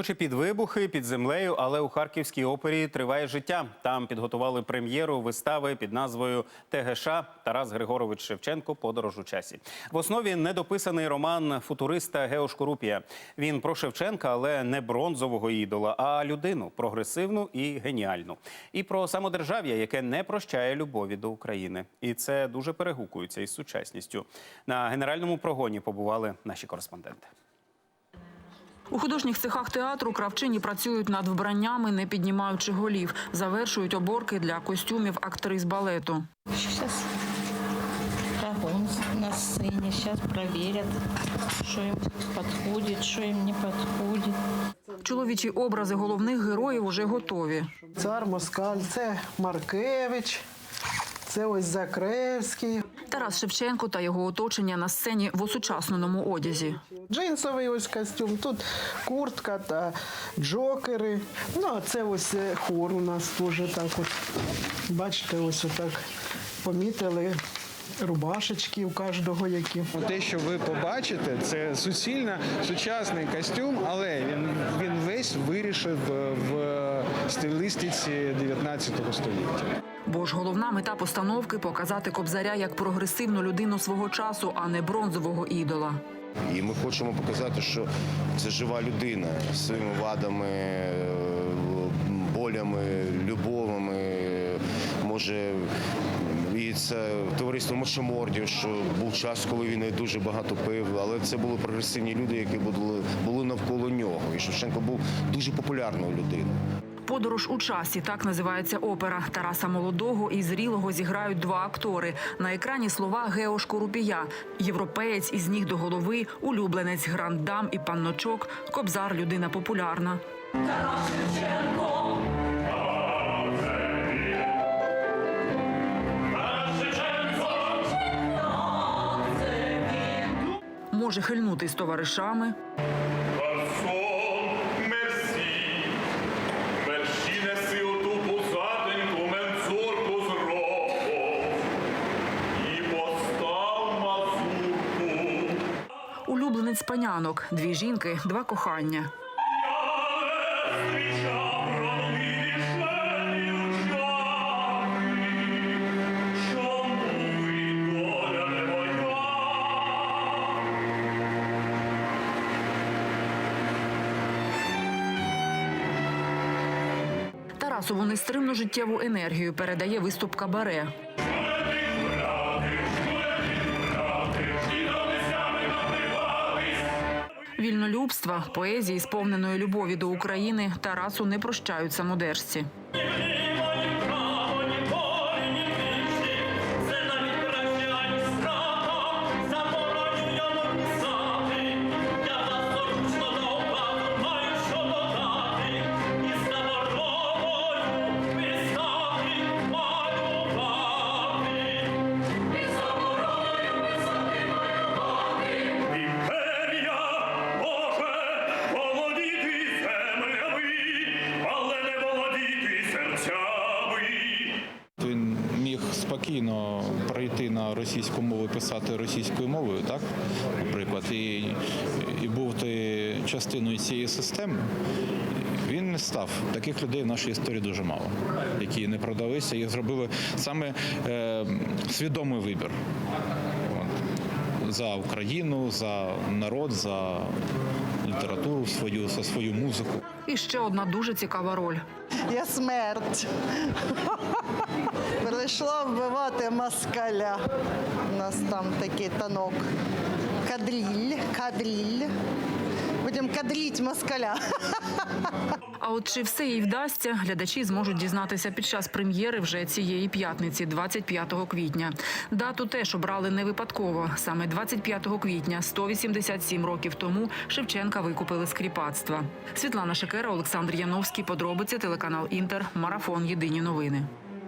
Хоч і під вибухи, під землею, але у харківській опері триває життя. Там підготували прем'єру вистави під назвою ТГШ Тарас Григорович Шевченко Подорож у часі. В основі недописаний роман футуриста Гео Шкурупія. Він про Шевченка, але не бронзового ідола, а людину прогресивну і геніальну. І про самодержав'я, яке не прощає любові до України. І це дуже перегукується із сучасністю. На генеральному прогоні побували наші кореспонденти. У художніх цехах театру кравчині працюють над вбраннями, не піднімаючи голів. Завершують оборки для костюмів актрис балету. Сейчас прогон на сцене, сейчас проверят, что им подходит, что им не подходит. Чоловічі образи головних героїв уже готові. Цар Москаль, це Маркевич, це ось Закревський. Тарас Шевченко та його оточення на сцені в осучасненому одязі. Джинсовий ось костюм, тут куртка та джокери. Ну, а це ось е, хор у нас теж так от. Бачите, ось отак помітили рубашечки у кожного які. Те, що ви побачите, це суцільно сучасний костюм, але він, він весь вирішив в стилістиці 19 століття. Бо ж головна мета постановки показати кобзаря як прогресивну людину свого часу, а не бронзового ідола. І ми хочемо показати, що це жива людина з своїми вадами, болями, любовами. Може, і це товариство Мошемордів, що був час, коли він дуже багато пив, але це були прогресивні люди, які були навколо нього. І Шевченко був дуже популярною людиною. Подорож у часі так називається опера. Тараса молодого і зрілого зіграють два актори. На екрані слова Гео Шкурупія, європеєць із ніг до голови, улюбленець грандам і панночок, кобзар людина популярна. Може хильнути з товаришами, улюбленець панянок, дві жінки, два кохання. Тарасову нестримну життєву енергію передає виступ кабаре. Вільнолюбства, поезії, сповненої любові до України Тарасу не прощають самодержці. Спокійно прийти на російську мову і писати російською мовою, так, наприклад, і, і бути частиною цієї системи. Він не став. Таких людей в нашій історії дуже мало, які не продалися, їх зробили саме е, свідомий вибір. От. За Україну, за народ, за літературу свою, за свою музику. І ще одна дуже цікава роль. Я смерть. Прийшла вбивати москаля. У нас там такий танок. Кадріль, кадріль. Будемо кадріть москаля. А от чи все їй вдасться, глядачі зможуть дізнатися під час прем'єри вже цієї п'ятниці, 25 квітня. Дату теж обрали не випадково. Саме 25 квітня, 187 років тому, Шевченка викупили з. Світлана Шекера, Олександр Яновський. Подробиці телеканал Інтер. Марафон. Єдині новини.